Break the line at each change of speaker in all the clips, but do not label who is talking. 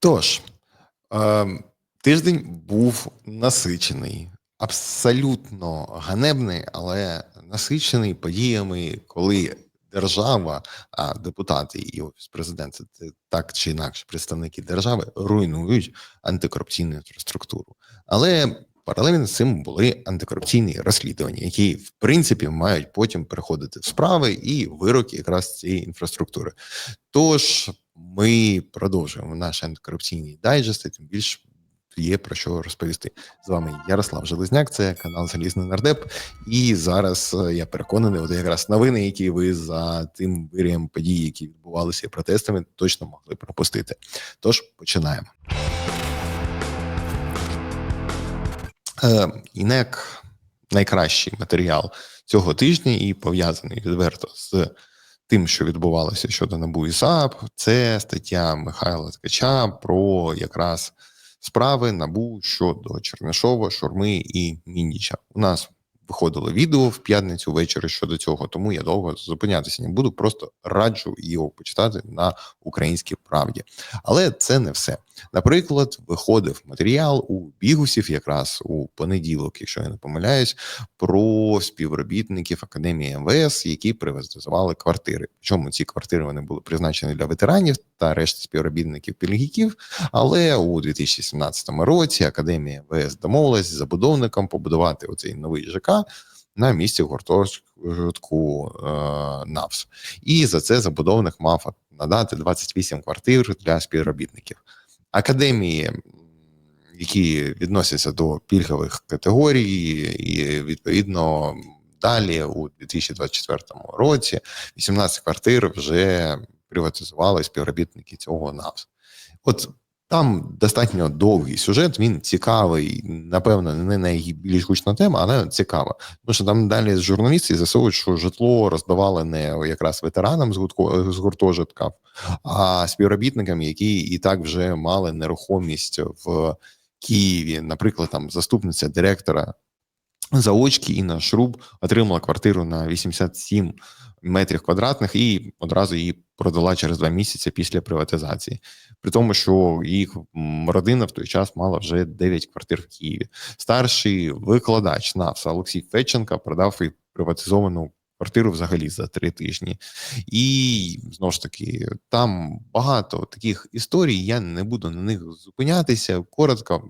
Тож, е, тиждень був насичений, абсолютно ганебний, але насичений подіями, коли держава, а депутати і офіс президента так чи інакше представники держави руйнують антикорупційну інфраструктуру. Але паралельно з цим були антикорупційні розслідування, які в принципі мають потім переходити в справи і вироки якраз цієї інфраструктури. Тож ми продовжуємо наш антикорупційний дайджест, і тим більш є про що розповісти. З вами Ярослав Железняк, це канал Залізний Нардеп. І зараз е, я переконаний, от якраз новини, які ви за тим вирієм подій, які відбувалися протестами, точно могли пропустити. Тож починаємо. ІНЕК найкращий матеріал цього тижня і пов'язаний відверто з тим, що відбувалося щодо НАБУ і САП, це стаття Михайла Ткача про якраз справи НАБУ щодо Чернишова, Шурми і Міндіча. У нас виходило відео в п'ятницю ввечері щодо цього, тому я довго зупинятися не буду. Просто раджу його почитати на українській правді. Але це не все. Наприклад, виходив матеріал у бігусів, якраз у понеділок, якщо я не помиляюсь, про співробітників академії МВС, які приватизували квартири. Причому ці квартири вони були призначені для ветеранів та решти співробітників пільгіків. Але у 2017 році академія МВС домовилась з забудовником побудувати оцей новий ЖК. На місці гуртожитку е, НАВС, і за це забудовник мав надати 28 квартир для співробітників академії, які відносяться до пільгових категорій, і відповідно далі у 2024 році 18 квартир вже приватизували співробітники цього НАВС. От там достатньо довгий сюжет, він цікавий, напевно, не найбільш гучна тема, але цікава. Тому що там далі журналісти з'ясовують, що житло роздавали не якраз ветеранам з гуртожитка, а співробітникам, які і так вже мали нерухомість в Києві. Наприклад, там заступниця директора заочки Інна Шруб отримала квартиру на 87 метрів квадратних і одразу її продала через два місяці після приватизації, при тому, що їх родина в той час мала вже 9 квартир в Києві. Старший викладач НАВС Олексій Федченка продав і приватизовану квартиру взагалі за три тижні. І знову ж таки, там багато таких історій. Я не буду на них зупинятися. Коротко.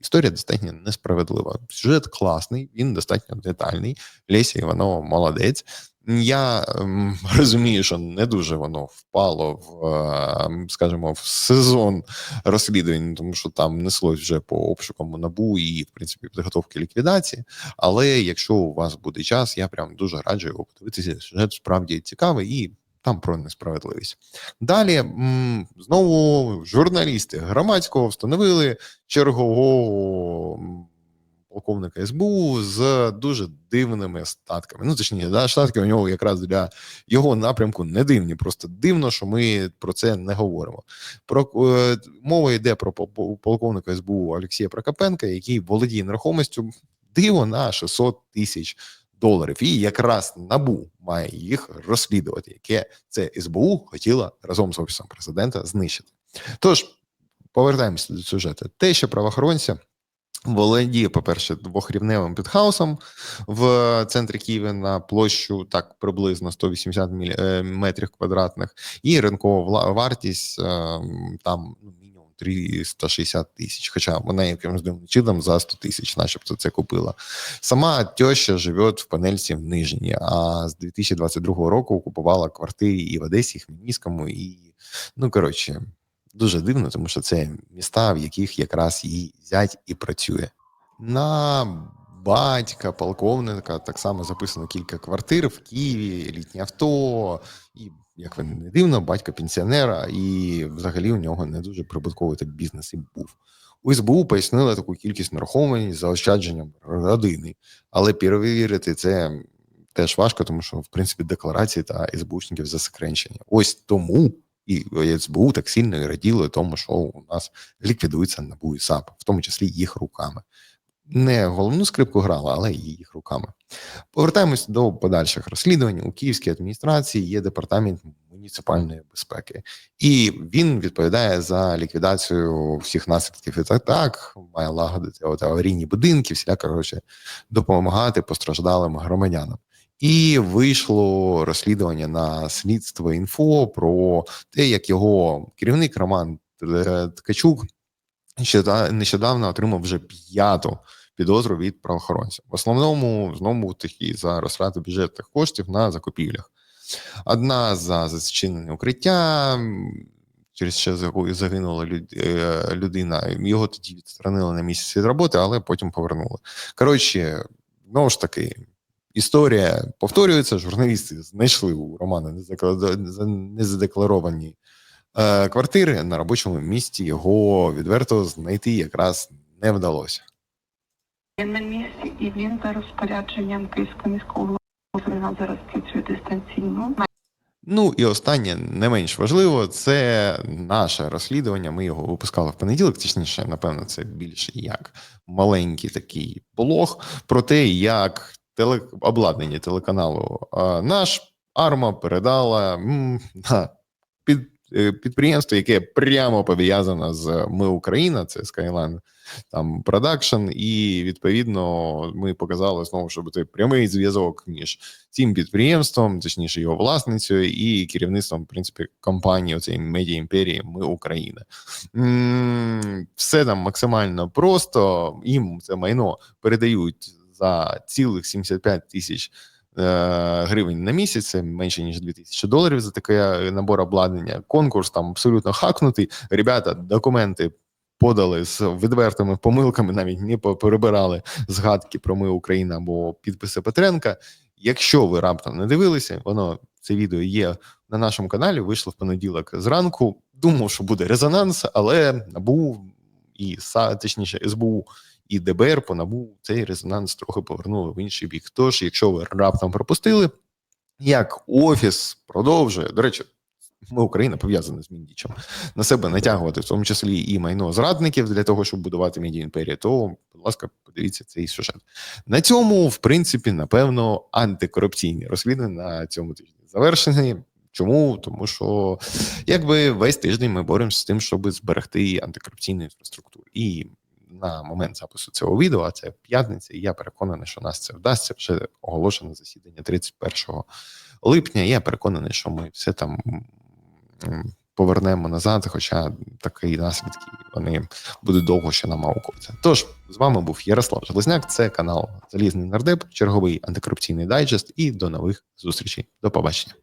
Історія достатньо несправедлива. Сюжет класний, він достатньо детальний. Леся Іванова молодець. Я ем, розумію, що не дуже воно впало в, ем, скажімо, в сезон розслідувань, тому що там неслось вже по обшукам набу і, в принципі, підготовки ліквідації. Але якщо у вас буде час, я прям дуже раджу його подивитися. Сюжет справді цікавий і там про несправедливість. Далі знову журналісти громадського встановили чергового полковника СБУ з дуже дивними статками. Ну, точніше, да, статки у нього якраз для його напрямку не дивні. Просто дивно, що ми про це не говоримо. Про е, мова йде про полковника СБУ Олексія Прокопенка, який володіє нерухомістю диво на 600 тисяч. Доларів і якраз набу має їх розслідувати, яке це СБУ хотіла разом з офісом президента знищити. Тож повертаємося до сюжету. Те, що правоохоронця володіє, по-перше, двохрівневим підхаусом в центрі Києва на площу так приблизно 180 е, метрів квадратних, і ринкова вартість е, там 360 тисяч. Хоча вона якимось дивним чином за 100 тисяч, начебто, це купила. Сама тьоща живе в панельці в Нижній, а з 2022 року купувала квартири і в Одесі, і Хмельницькому, і ну коротше. Дуже дивно, тому що це міста, в яких якраз її зять і працює. На батька, полковника так само записано кілька квартир в Києві, літнє авто, і, як ви не дивно, батька пенсіонера, і взагалі у нього не дуже прибутковий так бізнес і був. У СБУ пояснили таку кількість нерухомості за ощадженням родини, але перевірити це теж важко, тому що в принципі декларації та СБУшників засекречені. Ось тому і СБУ так сильно і раділи тому, що у нас ліквідується НАБУ і САП, в тому числі їх руками. Не головну скрипку грала, але їх руками. Повертаємось до подальших розслідувань. У Київській адміністрації є департамент муніципальної безпеки, і він відповідає за ліквідацію всіх наслідків від атак, має лагодити от аварійні будинки, всіляко коротше, допомагати постраждалим громадянам. І вийшло розслідування на слідство інфо про те, як його керівник Роман Ткачук нещодавно отримав вже п'яту підозру від правоохоронців. В основному знову таки за розтрату бюджетних коштів на закупівлях. Одна за зачинене укриття, через що загинула е, людина. Його тоді відсторонили на місяць від роботи, але потім повернули. Коротше, знову ж таки, історія повторюється. Журналісти знайшли у Романа незадекларовані е, квартири на робочому місці. Його відверто знайти якраз не вдалося.
На місці і він за розпорядженням Київського міського голови зараз працює дистанційно.
Ну і останнє не менш важливо, це наше розслідування. Ми його випускали в понеділок. Точніше, напевно, це більше як маленький такий блог про те, як теле... обладнання телеканалу наш Арма передала на під підприємство, яке прямо пов'язано з Ми Україна, це Skyline там продакшн, і відповідно ми показали знову, щоб це прямий зв'язок між цим підприємством, точніше його власницею, і керівництвом в принципі компанії оцеї медіа імперії Ми Україна. Все там максимально просто. Їм це майно передають за цілих 75 тисяч. Е, гривень на місяць, менше ніж 2000 доларів за такий е, набор обладнання. Конкурс там абсолютно хакнутий. Ребята, документи подали з відвертими помилками, навіть не перебирали згадки про ми Україна або підписи Петренка. Якщо ви раптом не дивилися, воно це відео є на нашому каналі. Вийшло в понеділок зранку. Думав, що буде резонанс, але набув і точніше СБУ і ДБР по набу цей резонанс трохи повернули в інший бік. Тож, якщо ви раптом пропустили, як офіс продовжує до речі. Ми Україна пов'язана з Міндічем на себе натягувати, в тому числі і майно зрадників для того, щоб будувати медіа імперію, то, будь ласка, подивіться цей сюжет. На цьому, в принципі, напевно, антикорупційні розслідування на цьому тижні завершені. Чому? Тому що якби весь тиждень ми боремося з тим, щоб зберегти антикорупційну інфраструктуру. І на момент запису цього відео, а це п'ятниця, і я переконаний, що нас це вдасться вже оголошено засідання 31 липня. Я переконаний, що ми все там повернемо назад. Хоча такі наслідки вони будуть довго ще намаукуватися. Тож з вами був Ярослав Железняк. Це канал Залізний Нардеп, черговий антикорупційний дайджест. І до нових зустрічей. До побачення.